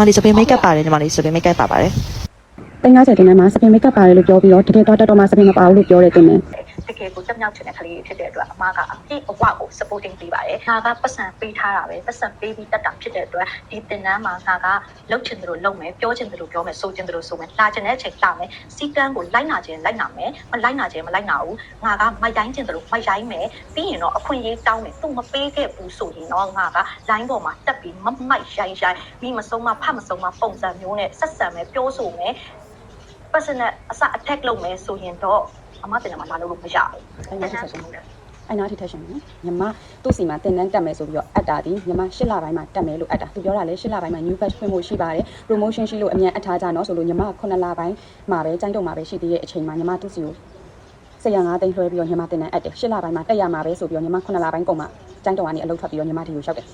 မလေးစပင်မိတ်ကပ်ပါတယ်ညီမလေးစပင်မိတ်ကပ်ပါပါတယ်တင်90တင်ထဲမှာစပင်မိတ်ကပ်ပါတယ်လို့ပြောပြီးတော့တကယ်တော့တက်တော့မှစပင်မပါဘူးလို့ပြောတဲ့တင်တယ် တကယ်ကိုတက်မြောက်ချင်တဲ့ကလေးတွေဖြစ်တဲ့အတွက်အမကအပြည့်အဝကို supporting ပေးပါတယ်။ငါကပတ်စံပေးထားတာပဲပတ်စံပေးပြီးတက်တာဖြစ်တဲ့အတွက်ဒီတင်တန်းမှာငါကလှုပ်ချင်တယ်လို့လုပ်မယ်ပြောချင်တယ်လို့ပြောမယ်ဆိုချင်တယ်လို့ဆိုမယ်လာချင်တဲ့အချိန်လာမယ်စီကန်းကိုလိုက်နာချင်လိုက်နာမယ်မလိုက်နာချင်မလိုက်နာဘူးငါကမိုက်တိုင်းချင်တယ်လို့မိုက်တိုင်းမယ်ပြီးရင်တော့အခွင့်အရေးတောင်းမယ်သူမပေးခဲ့ဘူးဆိုရင်တော့ငါက line ပေါ်မှာတက်ပြီးမမိုက်ရိုင်းရိုင်းပြီးမဆုံးမဖတ်မဆုံးမပုံစံမျိုးနဲ့ဆက်ဆံမယ်ပြောဆိုမယ် personal အစ attack လုပ်မယ်ဆိုရင်တော့ အမတင်တယ်မှာလာလို့လို့မရဘူးအဲ့နာထိထက်ရှင်အဲ့နာထိထက်ရှင်နော်ညီမသူ့စီမှာတင်တန်းတက်မယ်ဆိုပြီးတော့အပ်တာဒီညီမ၈လပိုင်းမှာတက်မယ်လို့အပ်တာသူပြောတာလေ၈လပိုင်းမှာ new batch ဖွင့်ဖို့ရှိပါတယ် promotion ရှိလို့အမြန်အထားကြနော်ဆိုလို့ညီမ9လပိုင်းမှာပဲចိုင်းတုံမှာပဲရှိသေးတဲ့အချိန်မှာညီမသူ့စီကိုဆရာ၅သိန်းလွှဲပြီးတော့ညီမတင်တန်းအပ်တယ်၈လပိုင်းမှာတက်ရမှာပဲဆိုပြီးတော့ညီမ9လပိုင်းကုန်မှာចိုင်းတုံကနေအလုပ်ထွက်ပြီးတော့ညီမဒီကိုရောက်တယ်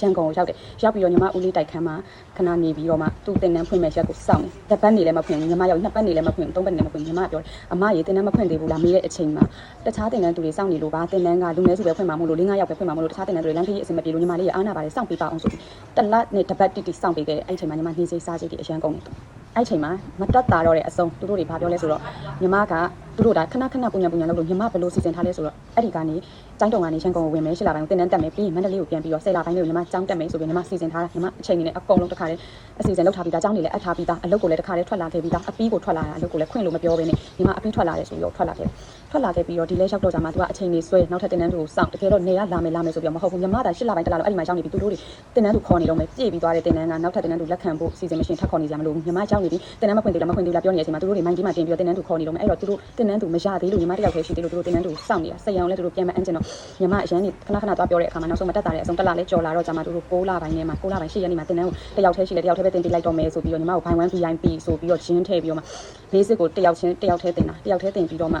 ရန်ကုန်ကိုရောက်တယ်ရောက်ပြီးတော့ညီမဦးလေးတိုက်ခန်းမှာခဏနေပြီးတော့မှသူ့တင်တန်းဖွင့်မဲ့ရက်ကိုစောင့်တယ်တစ်ပတ်နေလည်းမဖွင့်ဘူးညီမရောက်နှစ်ပတ်နေလည်းမဖွင့်ဘူးသုံးပတ်နေလည်းမဖွင့်ဘူးညီမပြောတယ်အမရေတင်တန်းမဖွင့်သေးဘူးလားမေးတဲ့အချိန်မှာတခြားတင်တန်းသူတွေစောင့်နေလို့ပါတင်တန်းကလူနည်းစုပဲဖွင့်မှာမို့လို့၄၅ယောက်ပဲဖွင့်မှာမို့လို့တခြားတင်တန်းသူတွေလမ်းခရီးအဆင်မပြေလို့ညီမလေးရအားနာပါတယ်စောင့်ပေးပါအောင်ဆိုပြီးတစ်လနဲ့တစ်ပတ်တိတိစောင့်ပေးခဲ့တယ်အဲ့ဒီအချိန်မှာညီမနေစိတ်စားစိတ်တွေအရန်ကုန်တယ်အဲ့ဒီအချိန်မှာမတက်တာတော့တဲ့အစုံသူတို့တွေဘာပြောလဲဆိုတော့ညီမက သူတို့ဒါခဏခဏပုံညာပုံညာလုပ်လို့ညီမဘယ်လိုစီစဉ်ထားလဲဆိုတော့အဲ့ဒီကနေတိုင်းတုံကနေရှမ်းကုန်းကိုဝင်မယ်ရှစ်လပိုင်းကိုတင်တန်းတက်မယ်ပြီးရင်မန္တလေးကိုပြန်ပြီးတော့ဆယ်လပိုင်းလေးကိုညီမကျောင်းတက်မယ်ဆိုပြီးညီမစီစဉ်ထားတာညီမအချိန်နေနဲ့အကုန်လုံးတစ်ခါတည်းအစီအစဉ်လုပ်ထားပြီးသားကျောင်းနေလည်းအပ်ထားပြီးသားအလုပ်ကိုလည်းတစ်ခါတည်းထွက်လာခဲ့ပြီးသားအပီးကိုထွက်လာတာအလုပ်ကိုလည်းခွင့်လို့မပြောဘဲနဲ့ညီမအပီးထွက်လာတယ်ဆိုပြီးတော့ထွက်လာခဲ့ထွက်လာခဲ့ပြီးတော့ဒီလဲရောက်တော့ကြမှာသူကအချိန်နေဆွဲနောက်ထပ်တင်တန်းသူကိုစောင့်တကယ်တော့နေရလာမယ်လာမယ်ဆိုပြီးတော့မဟုတ်ဘူးညီမဒါရှစ်လပိုင်းတက်လာတော့အဲ့ဒီမှာကျောင်းနေပြီးသူတို့တွေတင်တန်းသူခေါ်နေတော့မယ်ပြည့်ပြီးသွားတဲ့တင်တန်းကနောက်ထပ်တင်တန်းသူလက်ခံဖို့စီစဉ်မရှင်ထပ်ခေါ်နေကြမလို့ညီမကျောင်းနေပြီးတင်တန်းမခွင့်သေးလားမခွင့်သေးလားပြောနေတဲ့အချိန်မှာသူတို့တွေမိုင်းကြီးမှတင်ပြီးတော့တင်တန်းသူခေါ်နေတော့မယ်အဲ့တော့သူတို့တင်တန်းသူမရသေးလို့ညီမတယောက်တည်းရှိသေးလို့သူတို့တင်တန်းသူစောင့်နေတာဆက်ရအောင်လဲသူတို့ပြန်မအန်းကျင်တော့ညီမအရန်နေခဏခဏသွားပြောတဲ့အခါမှာနောက်ဆုံးမတက်တာတဲ့အဆုံးတက်လာလဲကြော်လာတော့ကြာမှသူတို့6လပိုင်းထဲမှာ6လပိုင်း10ရက်နေမှာတင်တန်းကိုတယောက်တည်းရှိလဲတယောက်တည်းပဲတင်ပေးလိုက်တော့မယ်ဆိုပြီးတော့ညီမကို by 1 VIP ဆိုပြီးတော့ဂျင်းထည့်ပြီးတော့မှ basic ကိုတယောက်ချင်းတယောက်တည်းတင်တာတယောက်တည်းတင်ပြီးတော့မှ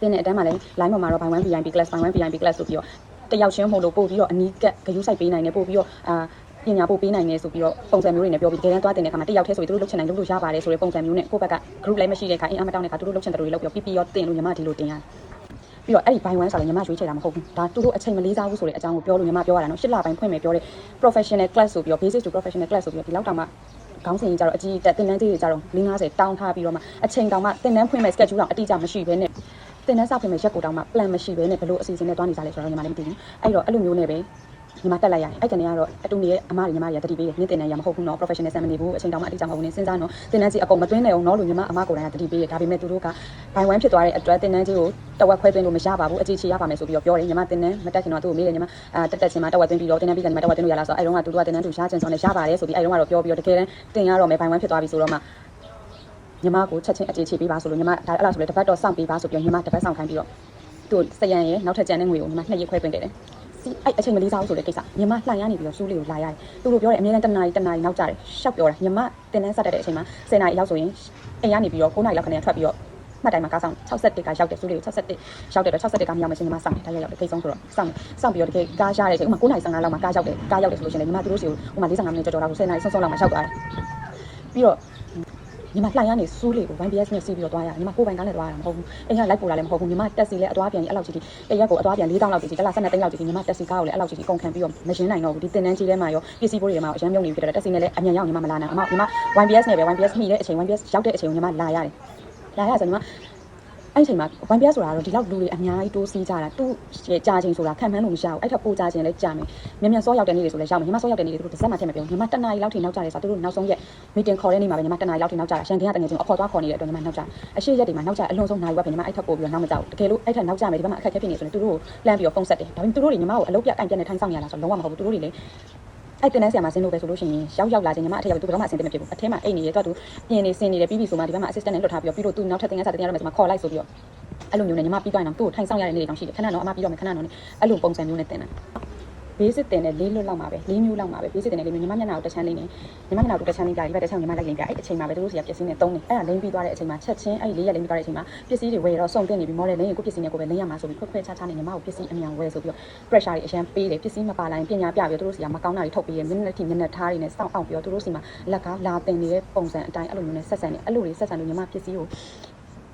တင်တဲ့အတန်းမှာလဲ line ပေါ်မှာတော့ by 1 VIP class by 1 VIP class ဆိုပြီးတော့တယောက်ချင်းမို့လို့ပို့ပြီးတော့အနီးကပ်ဂရုစိုက်ပေးနိုင်တယ်ပို့ပြီးတော့အာ ပညာပို့ပေးနိုင်နေဆိုပြီးတော့ပုံစံမျိုးတွေနဲ့ပြောပြီးတကယ်တမ်းသွားတင်တဲ့အခါမှာတယောက်တည်းဆိုပြီးသူတို့လုပ်ချင်နိုင်လုပ်လို့ရပါတယ်ဆိုတဲ့ပုံစံမျိုးနဲ့ကိုယ့်ဘက်က group လည်းမရှိတဲ့အခါအင်အားမတောင်းတဲ့အခါသူတို့လုပ်ချင်တဲ့လူတွေလုပ်ပြီးတော့ PP ရောတင်လို့ညီမဒီလိုတင်ရတယ်ပြီးတော့အဲ့ဒီ by one ဆိုတော့ညီမရွေးချယ်တာမဟုတ်ဘူးဒါသူတို့အချိန်မလေးစားဘူးဆိုတဲ့အကြောင်းကိုပြောလို့ညီမပြောရတာနော်ရှစ်လပိုင်းဖွင့်မယ်ပြောတဲ့ professional class ဆိုပြီးတော့ basic to professional class ဆိုပြီးတော့ဒီလောက်တောင်မှခေါင်းစဉ်ကြီးကြတော့အကြီးတက်တင်တန်းကြီးတွေကြတော့50တောင်းထားပြီးတော့မှအချိန်တောင်မှတင်တန်းဖွင့်မဲ့ schedule တောင်အတိအကျမရှိဘဲနဲ့တင်တန်းစဖွင့်မဲ့ရက်ကိုတောင်မှ plan မရှိဘဲနဲ့ဘလို့အစီအစဉ်နဲ့တွားနေကြလဲဆိုတော့ညီမလည်းမသိဘူးအဲ့တော့အဲ့လိုမျိုးနဲ့ပဲ ညီမတက်လိုက်ရတယ်အဲ့ကနေကတော့အတူနေရဲ့အမတွေညီမတွေကတတိပေးတယ်မြင့်တင်နေရမဟုတ်ဘူးနော် professional ဆန်မနေဘူးအချိန်တောင်မှအတိအကျမဟုတ်ဘူးနင်စဉ်းစားနော်တင်တန်းကြီးအကုန်မသွင်းနိုင်အောင်နော်လို့ညီမအမကိုယ်တိုင်ကတတိပေးတယ်ဒါပေမဲ့သူတို့ကဘိုင်ဝမ်ဖြစ်သွားတဲ့အတွက်တင်တန်းကြီးကိုတဝက်ခွဲသွင်းလို့မရပါဘူးအခြေချရပါမယ်ဆိုပြီးတော့ပြောတယ်ညီမတင်တန်းမတက်ခင်တော့သူ့ကိုမေးတယ်ညီမအာတက်တက်ချင်းမှာတဝက်သွင်းပြီးတော့တင်တန်းပြီးကန်ညီမတဝက်သွင်းလို့ရလားဆိုတော့အဲ့တော့ကသူတို့ကတင်တန်းသူရှားချင်စောနဲ့ရပါတယ်ဆိုပြီးအဲ့တော့ကတော့ပြောပြီးတော့တကယ်တမ်းတင်ရတော့မယ်ဘိုင်ဝမ်ဖြစ်သွားပြီဆိုတော့မှညီမကိုချက်ချင်းအခြေချပေးပါဆိုလို့ညီမဒါအဲ့လားဆိုလေတစ်ပတ်တော့စောင့်ပေးပါဆိုပြီးညီမတစ်ပတ်စောင့်ခိုင်းပြီးတော့သူ့စရန်ရဲ့နောက်ထပ်ကျန်တဲ့ငွေကိုညီမနှစ်ရက်ခွဲသွင်းတယ် စီအဲ့အချိန်မလေးစားဘူးဆိုတဲ့ကိစ္စညီမလှန်ရနေပြီးတော့စူးလေးကိုလာရတယ်သူတို့ပြောတယ်အမြဲတမ်းတနားရီတနားရီနောက်ကြတယ်ရှောက်ပြောတာညီမတင်တန်းဆက်တက်တဲ့အချိန်မှာ10နာရီလောက်ဆိုရင်အိမ်ကနေပြီးတော့9နာရီလောက်ခဏထွက်ပြီးတော့မှတ်တိုင်းမှာကားဆောင်61ကရောက်တယ်စူးလေးကို61ရောက်တယ်တော့61ကမြောက်မချင်းညီမစောင့်တယ်ဒါရောက်တယ်ခိတ်ဆုံးဆိုတော့စောင့်စောင့်ပြီးတော့တကယ်ကားရတဲ့အချိန်ဥမာ9နာရီ15လောက်မှာကားရောက်တယ်ကားရောက်တယ်ဆိုလို့ရှိရင်ညီမသူတို့စီကိုဥမာ45မိနစ်ကြော်ကြော်လောက်10နာရီဆုံးဆုံးလောက်မှာရောက်သွားတယ်ပြီးတော့ ညီမလှိုင်ရနေစူးလေးကို YBS နဲ့စီးပြီးတော့သွားရညီမကိုယ်ပိုင်ကားနဲ့သွားရတာမဟုတ်ဘူးအိမ်ကလိုက်ပို့လာလည်းမဟုတ်ဘူးညီမတက်စီလည်းအသွားပြန်ကြီးအဲ့လောက်ကြီးကြီးတရက်ကိုအသွားပြန်4000လောက်ကြီးကြီးတစ်လ12သိန်းလောက်ကြီးကြီးညီမတက်စီကားကိုလည်းအဲ့လောက်ကြီးကြီးကုန်ခံပြီးတော့မရှင်းနိုင်တော့ဘူးဒီတင်တန်းကြီးထဲမှာရောပစ္စည်းပိုးတွေမှာအရန်မြုံနေဖြစ်တယ်တက်စီနဲ့လည်းအမြန်ရောက်ညီမမလာနိုင်အမညီမ YBS နဲ့ပဲ YBS မိတဲ့အချိန် YBS ရောက်တဲ့အချိန်ကိုညီမလာရတယ်လာရဆိုညီမ အဲ့ချိန်မှာ YBS ဆိုတာတော့ဒီလောက်လူတွေအများကြီးတိုးစီးကြတာသူ့ရဲ့ကြာချိန်ဆိုတာခံမှန်းလို့မရဘူးအဲ့ထက်ပိုကြာချိန်လည်းကြာမယ်မြန်မြန်စောရောက်တဲ့နေ့တွေဆိုလည်းရောက်မယ်ညီမစောရောက်တဲ့နေ့တွေသူတို့တစ်စက်မှထည့်မပြောညီမတနားရီလောက်ထိနောက်ကြတယ်ဆိုတော့သူတို့နောက်ဆုံးရက် meeting ခေါ်တဲ့နေ့မှာပဲညီမတနားရီလောက်ထိနောက်ကြတာရှန်ကင်းကတကယ်ချင်းအခေါ်သွားခေါ်နေတဲ့အတွက်ညီမနောက်ကြအရှိရက်တွေမှာနောက်ကြအလွန်ဆုံးနိုင်ဝက်ပဲညီမအဲ့ထက်ပိုပြီးတော့နောက်မကြောက်တကယ်လို့အဲ့ထက်နောက်ကြမယ်ဒီဘက်မှာအခက်အခဲဖြစ်နေဆိုရင်သူတို့ကိုလှမ်းပြီးတော့ဖုန်းဆက်တယ်ဒါပေမဲ့သူတို့တွေညီမကိုအလုပ်ပြကင်ပြက်နဲ့ထိုင်ဆောင်ရလားဆိုတော့လုံးဝမဟုတ်ဘူးသူတို့တွေလည်း အဲ့တင်တဲ့ဆရာမဆင်းလို့ပဲဆိုလို့ရှိရင်ရောက်ရောက်လာခြင်းညီမအထက်ရောက်သူဘယ်တော့မှအဆင်သင့်မဖြစ်ဘူးအထဲမှာအိတ်နေရတော့သူပြင်နေဆင်းနေတယ်ပြီးပြီဆိုမှဒီဘက်မှာ assistant နဲ့လွတ်ထားပြီးတော့ပြီးတော့သူနောက်ထပ်တင်ရစာတင်ရတော့မယ်ဆိုမှခေါ်လိုက်ဆိုပြီးတော့အဲ့လိုမျိုးနဲ့ညီမပြီးသွားရင်တော့သူ့ကိုထိုင်ဆောင်ရတဲ့နေ့တွေတောင်ရှိတယ်ခဏတော့အမပြီးတော့မယ်ခဏတော့နေအဲ့လိုပုံစံမျိုးနဲ့တင်တာ basic တင်တဲ့လေးလွတ်လောက်မှာပဲလေးမျိုးလောက်မှာပဲ basic တင်တဲ့လေးမျိုးညီမမျက်နှာကိုတစ်ချမ်းလေးနဲ့ညီမမျက်နှာကိုတစ်ချမ်းလေးပြဒီဘက်တစ်ချမ်းညီမလိုက်လင်းပြအဲ့အချိန်မှာပဲတို့တို့စီကပစ္စည်းနဲ့သုံးနေအဲ့ဒါလိမ့်ပြီးသွားတဲ့အချိန်မှာချက်ချင်းအဲ့လေးရက်လိမ့်ပြီးသွားတဲ့အချိန်မှာပစ္စည်းတွေဝယ်တော့စုံတင်နေပြီး model လိမ့်ရင်ကိုပစ္စည်းနဲ့ကိုပဲလိမ့်ရမှာဆိုပြီးခွဲခွဲခြားခြားနဲ့ညီမကိုပစ္စည်းအမြန်ဝယ်ဆိုပြီးတော့ pressure တွေအရန်ပေးတယ်ပစ္စည်းမပါလာရင်ပညာပြပြီးတော့တို့တို့စီကမကောင်းတာတွေထုတ်ပေးတယ်မျက်နှာထိမျက်နှာထားတွေနဲ့စောင့်အောင်ပြီးတော့တို့တို့စီမှာလက်ကားလာတင်နေတဲ့ပုံစံအတိုင်းအဲ့လိုမျိုးနဲ့ဆက်ဆံနေအဲ့လိုတွေဆက်ဆံလို့ညီမပစ္စည်းကို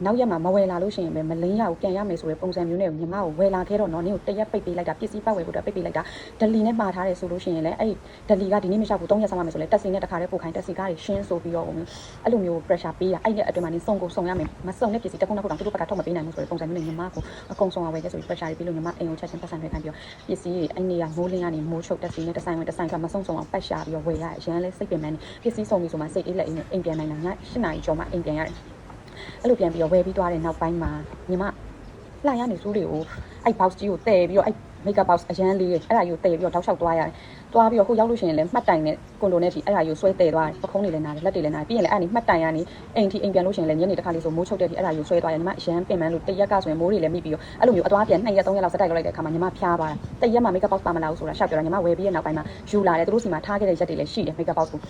နောက်ရက်မှာမဝယ်လာလို့ရှိရင်ပဲမလင်းရကိုပြန်ရမယ်ဆိုတဲ့ပုံစံမျိုးနဲ့ညီမကိုဝယ်လာခဲ့တော့နော်နင်းကိုတရက်ပိတ်ပေးလိုက်တာပစ္စည်းပတ်ဝယ်ဖို့အတွက်ပိတ်ပေးလိုက်တာဒလီနဲ့မှာထားတယ်ဆိုလို့ရှိရင်လည်းအဲ့ဒလီကဒီနေ့မလျှောက်ဘူး၃ရက်ဆောင်ရမယ်ဆိုလဲတက်စီနဲ့တခါတည်းပို့ခိုင်းတက်စီကားတွေရှင်းဆိုပြီးတော့အဲ့လိုမျိုး pressure ပေးတာအဲ့ဒီအတွင်းမှာနင်းစုံကိုစုံရမယ်မစုံတဲ့ပစ္စည်းတစ်ခုနှစ်ခုတောင်သူတို့ဘက်ကထုတ်မပေးနိုင်ဘူးဆိုတဲ့ပုံစံမျိုးနဲ့ညီမကိုအကုန်စုံအောင်ဝယ်ခဲ့ဆိုပြီး pressure တွေပြီးလို့ညီမအိမ်ကိုချက်ချင်းပတ်စံတွေခိုင်းပြီးတော့ပစ္စည်းတွေအဲ့နေရမိုးလင်းကနေမိုးချုပ်တက်စီနဲ့တဆိုင်ဝင်တဆိုင်ကမစုံစုံအောင်ပတ်ရှာပြီးတော့ဝယ်ရတယ်အရင်လည်းစိတ်ပင်ပန်းနေပစ္စည်းစုံပြီဆိုမှစိတ်အေးလက်အေးနဲ့အိမ်ပြန်နိုင်တာည၈နာရီကျော်မှအိမ်ပြန်ရတယ် အဲ့လိုပြန်ပြီးတော့ဝယ်ပြီးသွားတဲ့နောက်ပိုင်းမှာညီမလှိုင်ရနေစိုးတွေကိုအဲ့ box ကြီးကိုတည်ပြီးတော့အဲ့ makeup box အရန်လေးတွေအဲ့ဒါကြီးကိုတည်ပြီးတော့တောက်လျှောက်သွားရတယ်။သွားပြီးတော့ကိုရောက်လို့ရှိရင်လည်းမှတ်တိုင်နဲ့ကွန်ဒိုနဲ့ဒီအဲ့ဒါကြီးကိုဆွဲတည်သွားတယ်။ပခုံးတွေလည်းနားတယ်လက်တွေလည်းနားတယ်ပြီးရင်လည်းအဲ့ဒီမှတ်တိုင်ရနေအိမ်ထိအိမ်ပြန်လို့ရှိရင်လည်းညနေတစ်ခါလေးဆိုမိုးချုပ်တဲ့ဒီအဲ့ဒါကြီးကိုဆွဲသွားရတယ်ညီမအရန်ပင်ပန်းလို့တရက်ကဆိုရင်မိုးတွေလည်းမိပြီးတော့အဲ့လိုမျိုးအသွားပြန်2ရက်3ရက်လောက်စက်တိုက်လောက်လိုက်တဲ့အခါမှာညီမဖျားသွားတာ။တရက်မှာ makeup box ပါမလာဘူးဆိုတာရှောက်ပြောတာညီမဝယ်ပြီးတဲ့နောက်ပိုင်းမှာယူလာတယ်သူတို့စီမှာထားခဲ့တဲ့ရက်တွေလည်းရှိတယ် makeup box ကို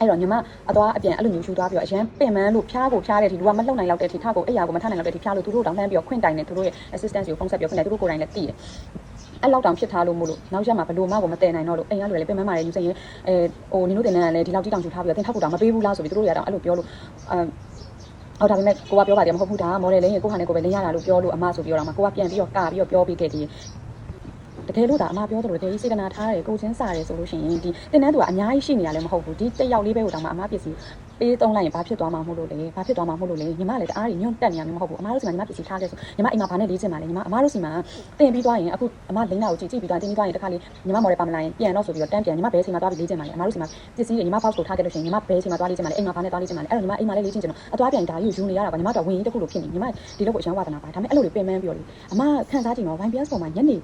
အဲ့တော့ညီမအသွားအပြန်အဲ့လိုမျိုးယူသွားပြီးတော့အရန်ပင်မန်းလို့ဖျားကိုဖျားတဲ့ဒီလူကမလှုပ်နိုင်တော့တဲ့ဒီထကိုအဲ့ရာကိုမထနိုင်တော့တဲ့ဒီဖျားလို့သူတို့တောင်လှမ်းပြီးတော့ခွင့်တိုင်နေသူတို့ရဲ့ assistance ကိုဖုန်းဆက်ပြီးတော့ခွင့်တိုင်သူတို့ကိုယ်တိုင်လည်းသိတယ်အဲ့လောက်တောင်ဖြစ်ထားလို့မို့လို့နောက်ရက်မှာဘလို့မှကိုမတည်နိုင်တော့လို့အိမ်ကလူလည်းပင်မန်းမာတယ်ယူစင်ရင်အဲဟိုနင်တို့တင်နေတယ်ဒီလောက်ကြီးတောင်ယူထားပြီးတော့တင်ထောက်ဖို့တောင်မပေးဘူးလားဆိုပြီးသူတို့ရတောင်အဲ့လိုပြောလို့အမ်အော်ဒါပေမဲ့ကိုကပြောပါတယ်မဟုတ်ဘူးဒါကမော်ဒယ်လေးရင်ကိုဟာနဲ့ကိုပဲလင်းရတာလို့ပြောလို့အမဆိုပြီးတော့မှကိုကပြန်ပြီးတော့ကာပြီးတော့ပြောပြီးခဲ့သေးတယ် တကယ်လို့ဒါအမပြောသလိုတကယ်ကြီးစေတနာထားတယ်ကိုချင်းစားတယ်ဆိုလို့ရှိရင်ဒီတင်တန်းသူကအများကြီးရှိနေရလည်းမဟုတ်ဘူးဒီတက်ရောက်လေးပဲဟိုတောင်မှအမပစ္စည်းပေးသုံးလိုက်ရင်ဘာဖြစ်သွားမှာမဟုတ်လို့လေဘာဖြစ်သွားမှာမဟုတ်လို့လေညီမလည်းတအားကြီးညွန့်တက်နေရမှာမဟုတ်ဘူးအမတို့စီမှာညီမပစ္စည်းထားခဲ့ဆိုညီမအိမ်မှာဘာနဲ့လေးချင်ပါလဲညီမအမတို့စီမှာတင်ပြီးသွားရင်အခုအမလိမ့်တာကိုကြည့်ကြည့်ပြီးသွားတင်ပြီးသွားရင်တခါလေးညီမမော်တယ်ပါမလာရင်ပြန်တော့ဆိုပြီးတော့တန်းပြန်ညီမဘဲစီမှာသွားပြီးလေးချင်ပါလေအမတို့စီမှာပစ္စည်းတွေညီမ box ကိုထားခဲ့လို့ရှိရင်ညီမဘဲစီမှာသွားလေးချင်ပါလေအိမ်မှာဘာနဲ့သွားလေးချင်ပါလေအဲ့တော့ညီမအိမ်မှာလည်းလေးချင်ချင်တော့အသွားပြန်ဒါကြီးကိုယူနေရတာပါညီမတော့ဝင်ရင်တခုလို့ဖြစ်နေညီမဒီလောက်ကိုအရန်ဝါသနာပါဒါပေမဲ့အဲ့လိုတွေပင်ပန်းပြီးတော့လေအမခန်းစားကြည့်တော့ YPS ပေါ်မှာညနေ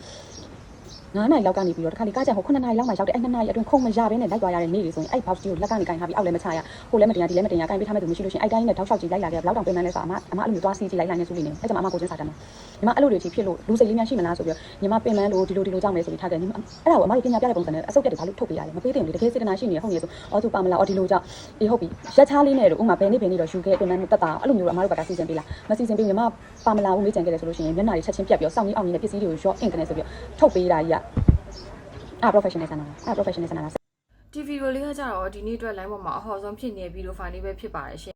9နိုင်လောက်ကနေပြီးတော့တခါလေကားကြဟို9နိုင်လောက်မှရောက်တယ်အဲ့2နိုင်အတွင်းခုံမရဘဲနဲ့လိုက်သွားရတဲ့နေ့တွေဆိုရင်အဲ့ box ကြီးကိုလက်ကနေကင်ထားပြီးအောက်လည်းမချရဟိုလည်းမတင်ရဒီလည်းမတင်ရကင်ပေးထားမဲ့သူမရှိလို့ရှိရင်အဲ့တိုင်းနဲ့တောက်လျှောက်ကြီးလိုက်လာတယ်ဘယ်လောက်တောင်ပင်ပန်းလဲဆိုတော့အမအမအဲ့လိုမျိုးသွားစီးကြည့်လိုက်လိုက်နေစုလိမ့်နေအဲ့ကြောင့်အမကိုချင်းစားတယ်မှာညီမအဲ့လိုတွေကြီးဖြစ်လို့လူစိတ်လေးများရှိမလားဆိုပြီးတော့ညီမပင်ပန်းလို့ဒီလိုဒီလိုကြောက်မယ်ဆိုပြီးထားတယ်ညီမအဲ့ဒါကိုအမတို့ပညာပြတဲ့ပုံစံနဲ့အစုပ်ပြတ်တွေဘာလို့ထုတ်ပေးရလဲမပေးတင်ဘူးလေတကယ်စေတနာရှိနေရဟုတ်နေဆိုအော်သူပါမလားအော်ဒီလိုကြောက်အေးဟုတ်ပြီရက်ချားလေးနဲ့တော့ဥမာဘယ်နေ့ဘယ်နေ့တော့ယူခဲ့ပင်ပန်းတက်တာအဲ့လိုမျိုးတော့အမတို့ဘက်ကစီစဉ်ပေးလားမစီစဉ်ပေးညီမပါမလားဘူးမေးကြံခဲ့တယ်ဆိုလို့ရှိရင်မျက်နှာတွေချက်ချင်းပြတ်ပြီးတော့စောင့်ကြီးအောင်ကြီးနဲ့ပစ္စည်းတွေကိုရော့အင်ကနေဆိုပြီးတော့ထုတ်ပေးတာကြီးကအာ professional ဆန္ဒလားအာ professional ဆန္ဒလားဒီဗီဒီယိုလေးကကြတော့ဒီနေ့အတွက် line ပေါ်မှာအဟော်ဆုံးဖြစ်နေပြီးတော့ file လေးပဲဖြစ်ပါတယ်ရှင်